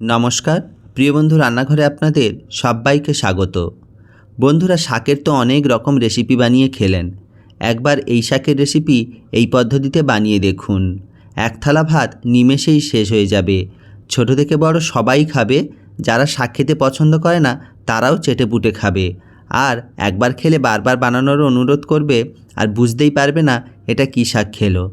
নমস্কার, প্রিয় বন্ধু রান্নাঘরে আপনাদের সবাইকে স্বাগত। বন্ধুরা, শাকের তো অনেক রকম রেসিপি বানিয়ে খেলেন। একবার এই শাকের রেসিপি এই পদ্ধতিতে বানিয়ে দেখুন। এক থালা ভাত নিমেষেই শেষ হয়ে যাবে। ছোট থেকে বড় সবাই খাবে, যারা শাক খেতে পছন্দ করে না, তারাও চেটে পুটে খাবে। আর একবার খেলে বারবার বানানোর অনুরোধ করবে আর বুঝতেই পারবে না এটা কী শাক খেলো।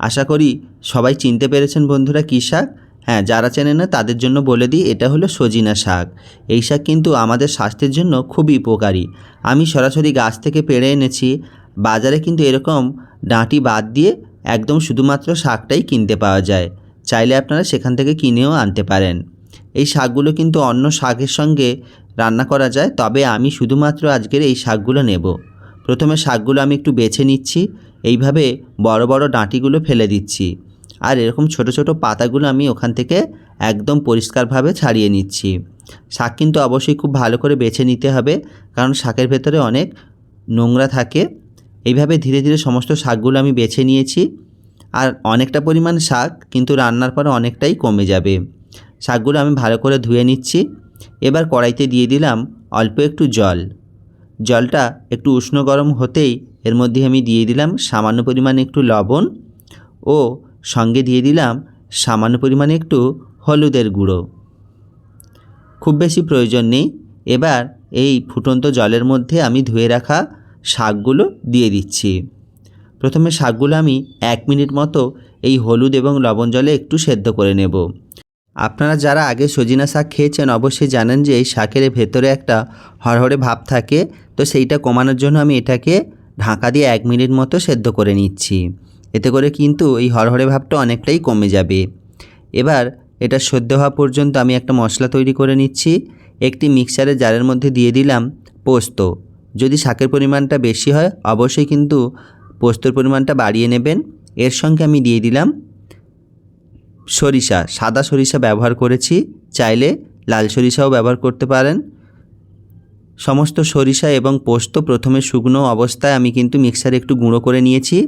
আশা করি সবাই চিনতে পেরেছেন বন্ধুরা কী শাক। হ্যাঁ যারা চেনে না, তাদের জন্য বলে দিই, এটা হলো সজিনা শাক। এই শাক কিন্তু আমাদের স্বাস্থ্যের জন্য খুবই উপকারী। আমি সরাসরি গাছ থেকে পেড়ে এনেছি। বাজারে কিন্তু এরকম ডাঁটি বাদ দিয়ে একদম শুধুমাত্র শাকটাই কিনতে পাওয়া যায়। চাইলে আপনারা সেখান থেকে কিনেও আনতে পারেন। এই শাকগুলো কিন্তু অন্য শাকের সঙ্গে রান্না করা যায়, তবে আমি শুধুমাত্র আজকের এই শাকগুলো নেব। প্রথমে শাকগুলো আমি একটু বেছে নিচ্ছি। এইভাবে বড় বড় ডাঁটিগুলো ফেলে দিচ্ছি। আর এরকম ছোট ছোট পাতাগুলো আমি ওখান থেকে একদম পরিষ্কারভাবে ছাড়িয়ে নিচ্ছি। শাক কিন্তু অবশ্যই খুব ভালো করে বেছে নিতে হবে, কারণ শাকের ভেতরে অনেক নোংরা থাকে। এইভাবে ধীরে ধীরে সমস্ত শাকগুলো আমি বেছে নিয়েছি। আর অনেকটা পরিমাণ শাক কিন্তু রান্নার পরে অনেকটাই কমে যাবে। শাকগুলো আমি ভালো করে ধুয়ে নিচ্ছি। এবার কড়াইতে দিয়ে দিলাম অল্প একটু জল। জলটা একটু উষ্ণ গরম হতেই এর মধ্যে আমি দিয়ে দিলাম সামান্য পরিমাণে একটু লবণ ও সঙ্গে দিয়ে দিলাম সামান্য পরিমাণে একটু হলুদের গুঁড়ো। খুব বেশি প্রয়োজন নেই। এবার এই ফুটন্ত জলের মধ্যে আমি ধুয়ে রাখা শাকগুলো দিয়ে দিচ্ছি। প্রথমে শাকগুলো আমি এক মিনিট মতো এই হলুদ এবং লবণ জলে একটু সেদ্ধ করে নেব। আপনারা যারা আগে সজিনা শাক খেয়েছেন অবশ্যই জানেন যে এই শাকের ভেতরে একটা হরহরে ভাব থাকে। তো সেইটা কমানোর জন্য আমি এটাকে ঢাকা দিয়ে এক মিনিট মতো সেদ্ধ করে নিচ্ছি। এতে করে কিন্তু এই হরহরে ভাবটা অনেকটাই কমে যাবে। এবার এটা সদ্য হওয়া পর্যন্ত আমি একটা মশলা তৈরি করে নিচ্ছি। একটি মিক্সারের জারের মধ্যে দিয়ে দিলাম পোস্ত। যদি শাকের পরিমাণটা বেশি হয়, অবশ্যই কিন্তু পোস্তর পরিমাণটা বাড়িয়ে নেবেন। এর সঙ্গে আমি দিয়ে দিলাম সরিষা, সাদা সরিষা ব্যবহার করেছি। চাইলে লাল সরিষাও ব্যবহার করতে পারেন। সমস্ত সরিষা এবং পোস্ত প্রথমে শুকনো অবস্থায় আমি কিন্তু মিক্সারে একটু গুঁড়ো করে নিয়েছি।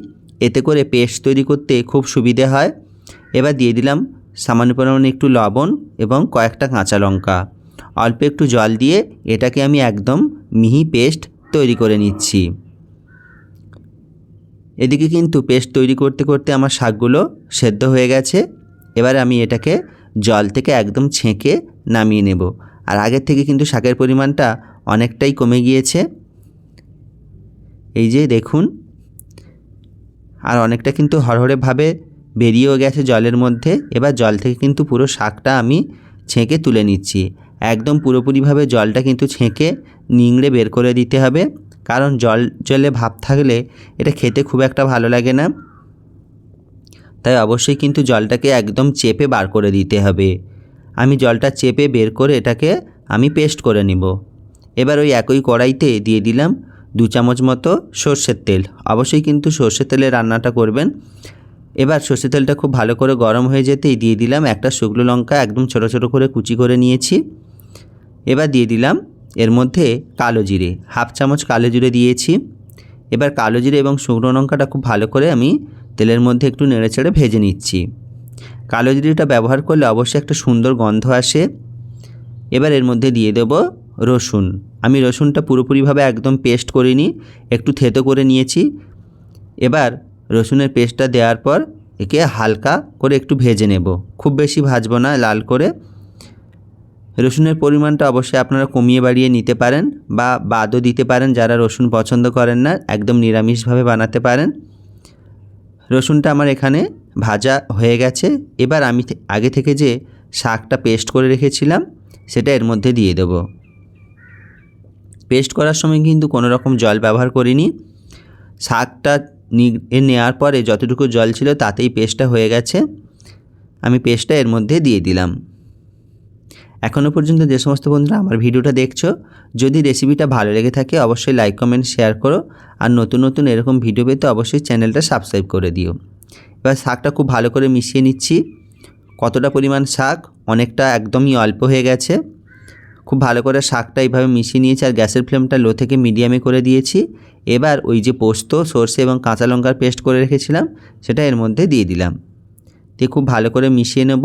এতে করে পেস্ট তৈরি করতে খুব সুবিধে হয়। এবার দিয়ে দিলাম সামান্য পরিমাণে একটু লবণ এবং কয়েকটা কাঁচা লঙ্কা। অল্প একটু জল দিয়ে এটাকে আমি একদম মিহি পেস্ট তৈরি করে নিচ্ছি। এদিকে কিন্তু পেস্ট তৈরি করতে করতে আমার শাকগুলো সেদ্ধ হয়ে গেছে। এবার আমি এটাকে জল থেকে একদম ছেঁকে নামিয়ে নেব। আর আগের থেকে কিন্তু শাকের পরিমাণটা অনেকটাই কমে গিয়েছে। এই যে দেখুন আর অনেকটা কিন্তু হরহরেভাবে বেরিয়েও গেছে জলের মধ্যে। এবার জল থেকে কিন্তু পুরো শাকটা আমি ছেঁকে তুলে নিচ্ছি। একদম পুরোপুরিভাবে জলটা কিন্তু ছেঁকে নিংড়ে বের করে দিতে হবে। কারণ জল, জলে ভাব থাকলে এটা খেতে খুব একটা ভালো লাগে না। তাই অবশ্যই কিন্তু জলটাকে একদম চেপে বার করে দিতে হবে। আমি জলটা চেপে বের করে এটাকে আমি পেস্ট করে নিব। এবার ওই একই কড়াইতে দিয়ে দিলাম দু চামচ মতো সর্ষের তেল। অবশ্যই কিন্তু সর্ষের তেলে রান্নাটা করবেন। এবার সর্ষের তেলটা খুব ভালো করে গরম হয়ে যেতেই দিয়ে দিলাম একটা শুকনো লঙ্কা একদম ছোটো ছোটো করে কুচি করে নিয়েছি। এবার দিয়ে দিলাম এর মধ্যে কালো জিরে, হাফ চামচ কালো জিরে দিয়েছি। এবার কালো জিরে এবং শুকনো লঙ্কাটা খুব ভালো করে আমি তেলের মধ্যে একটু নেড়ে চেড়ে ভেজে নিচ্ছি। কালো জিরেটা ব্যবহার করলে অবশ্যই একটা সুন্দর গন্ধ আসে। এবার এর মধ্যে দিয়ে দেব রসুন। আমি রসুনটা পুরোপুরিভাবে একদম পেস্ট করিনি, একটু থেতো করে নিয়েছি। এবার রসুনের পেস্টটা দেওয়ার পর একে হালকা করে একটু ভেজে নেব। খুব বেশি ভাজবো না, লাল করে। রসুনের পরিমাণটা অবশ্যই আপনারা কমিয়ে বাড়িয়ে নিতে পারেন বা বাদও দিতে পারেন যারা রসুন পছন্দ করেন না, একদম নিরামিষভাবে বানাতে পারেন। রসুনটা আমার এখানে ভাজা হয়ে গেছে। এবার আমি আগে থেকে যে শাকটা পেস্ট করে রেখেছিলাম, সেটা এর মধ্যে দিয়ে দেব। পেস্ট করার সময় কিন্তু কোনো রকম জল ব্যবহার করিনি। শাকটা নেওয়ার পরে যতটুকু জল ছিল তাতেই পেস্টটা হয়ে গেছে। আমি পেস্টটা এর মধ্যে দিয়ে দিলাম। এখনও পর্যন্ত যে সমস্ত বন্ধুরা আমার ভিডিওটা দেখছ, যদি রেসিপিটা ভালো লেগে থাকে অবশ্যই লাইক কমেন্ট শেয়ার করো। আর নতুন নতুন এরকম ভিডিও পেতে অবশ্যই চ্যানেলটা সাবস্ক্রাইব করে দিও। এবার শাকটা খুব ভালো করে মিশিয়ে নিচ্ছি। কতটা পরিমাণ শাক? অনেকটা একদমই অল্প হয়ে গেছে। খুব ভালো করে শাকটা এইভাবে মিশিয়ে নিয়েছি আর গ্যাসের ফ্লেমটা লো থেকে মিডিয়ামে করে দিয়েছি। এবার ওই যে পোস্ত, সর্ষে এবং কাঁচা লঙ্কার পেস্ট করে রেখেছিলাম, সেটা এর মধ্যে দিয়ে দিলাম। দিয়ে খুব ভালো করে মিশিয়ে নেব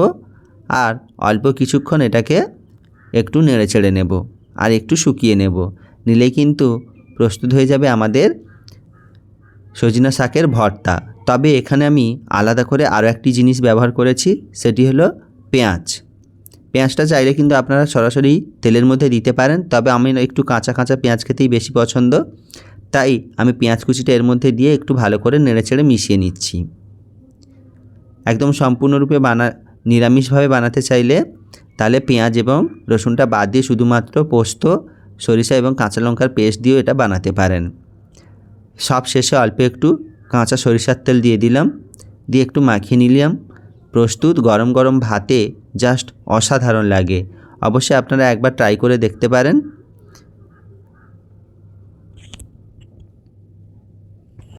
আর অল্প কিছুক্ষণ এটাকে একটু নেড়ে চেড়ে নেব আর একটু শুকিয়ে নেব। নিলেই কিন্তু প্রস্তুত হয়ে যাবে আমাদের সজনা শাকের ভর্তা। তবে এখানে আমি আলাদা করে আরও একটি জিনিস ব্যবহার করেছি, সেটি হলো পেঁয়াজ। পেঁয়াজটা চাইলে কিন্তু আপনারা সরাসরি তেলের মধ্যে দিতে পারেন। তবে আমি একটু কাঁচা কাঁচা পেঁয়াজ খেতেই বেশি পছন্দ। তাই আমি পেঁয়াজ কুচিটা এর মধ্যে দিয়ে একটু ভালো করে নেড়েচেড়ে মিশিয়ে নিচ্ছি। একদম সম্পূর্ণরূপে বানা, নিরামিষভাবে বানাতে চাইলে তাহলে পেঁয়াজ এবং রসুনটা বাদ দিয়ে শুধুমাত্র পোস্ত, সরিষা এবং কাঁচা লঙ্কার পেস্ট দিয়েও এটা বানাতে পারেন। সব শেষে অল্প একটু কাঁচা সরিষার তেল দিয়ে দিলাম। দিয়ে একটু মাখিয়ে নিলাম। প্রস্তুত গরম গরম ভাতে জাস্ট অসাধারণ লাগে। অবশ্যই আপনারা একবার ট্রাই করে দেখতে পারেন।